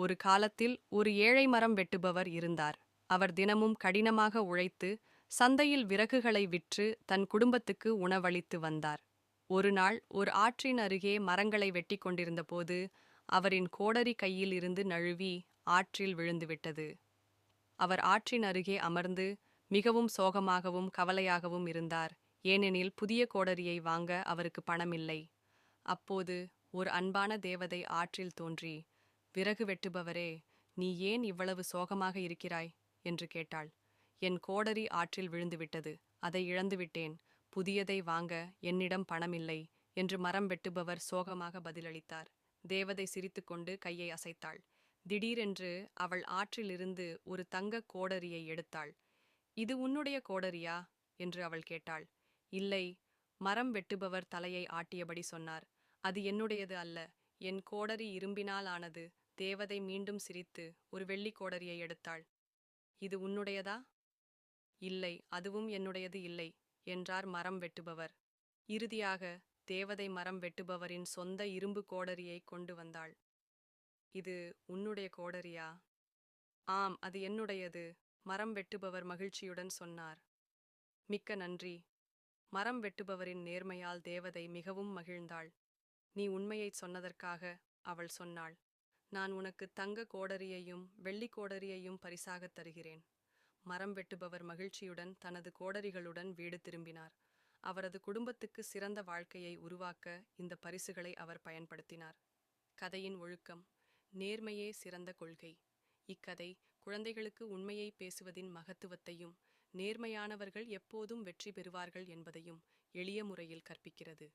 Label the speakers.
Speaker 1: ஒரு காலத்தில் ஒரு ஏழை மரம் வெட்டுபவர் இருந்தார். அவர் தினமும் கடினமாக உழைத்து சந்தையில் விறகுகளை விற்று தன் குடும்பத்துக்கு உணவளித்து வந்தார். ஒரு நாள் ஒரு ஆற்றின் அருகே மரங்களை வெட்டி கொண்டிருந்தபோது அவரின் கோடரி கையில் இருந்து நழுவி ஆற்றில் விழுந்துவிட்டது. அவர் ஆற்றின் அருகே அமர்ந்து மிகவும் சோகமாகவும் கவலையாகவும் இருந்தார். ஏனெனில் புதிய கோடரியை வாங்க அவருக்கு பணமில்லை. அப்போது ஒரு அன்பான தேவதை ஆற்றில் தோன்றி விறகு வெட்டுபவரே நீ ஏன் இவ்வளவு சோகமாக இருக்கிறாய்? என்று கேட்டாள். என் கோடரி ஆற்றில் விழுந்துவிட்டது. அதை இழந்துவிட்டேன். புதியதை வாங்க என்னிடம் பணமில்லை என்று மரம் வெட்டுபவர் சோகமாக பதிலளித்தார். தேவதை சிரித்துக்கொண்டு கையை அசைத்தாள். திடீரென்று அவள் ஆற்றிலிருந்து ஒரு தங்கக் கோடரியை எடுத்தாள். இது உன்னுடைய கோடரியா? என்று அவள் கேட்டாள். இல்லை. மரம் வெட்டுபவர் தலையை ஆட்டியபடி சொன்னார். அது என்னுடையது அல்ல. என் கோடரி இரும்பினால் ஆனது. தேவதை மீண்டும் சிரித்து ஒரு வெள்ளி கோடரியை எடுத்தாள். இது உன்னுடையதா? இல்லை அதுவும் என்னுடையது இல்லை என்றார் மரம் வெட்டுபவர். இறுதியாக தேவதை மரம் வெட்டுபவரின் சொந்த இரும்பு கோடரியை கொண்டு வந்தாள். இது உன்னுடைய கோடரியா? ஆம் அது என்னுடையது மரம் வெட்டுபவர் மகிழ்ச்சியுடன் சொன்னார். மிக்க நன்றி. மரம் வெட்டுபவரின் நேர்மையால் தேவதை மிகவும் மகிழ்ந்தாள். நீ உண்மையைச் சொன்னதற்காக அவள் சொன்னாள். நான் உனக்கு தங்க கோடரியையும் வெள்ளி கோடரியையும் பரிசாகத் தருகிறேன். மரம் வெட்டுபவர் மகிழ்ச்சியுடன் தனது கோடரிகளுடன் வீடு திரும்பினார். அவரது குடும்பத்துக்கு சிறந்த வாழ்க்கையை உருவாக்க இந்த பரிசுகளை அவர் பயன்படுத்தினார். கதையின் ஒழுக்கம் நேர்மையே சிறந்த கொள்கை. இக்கதை குழந்தைகளுக்கு உண்மையை பேசுவதின் மகத்துவத்தையும் நேர்மையானவர்கள் எப்போதும் வெற்றி பெறுவார்கள் என்பதையும் எளிய முறையில் கற்பிக்கிறது.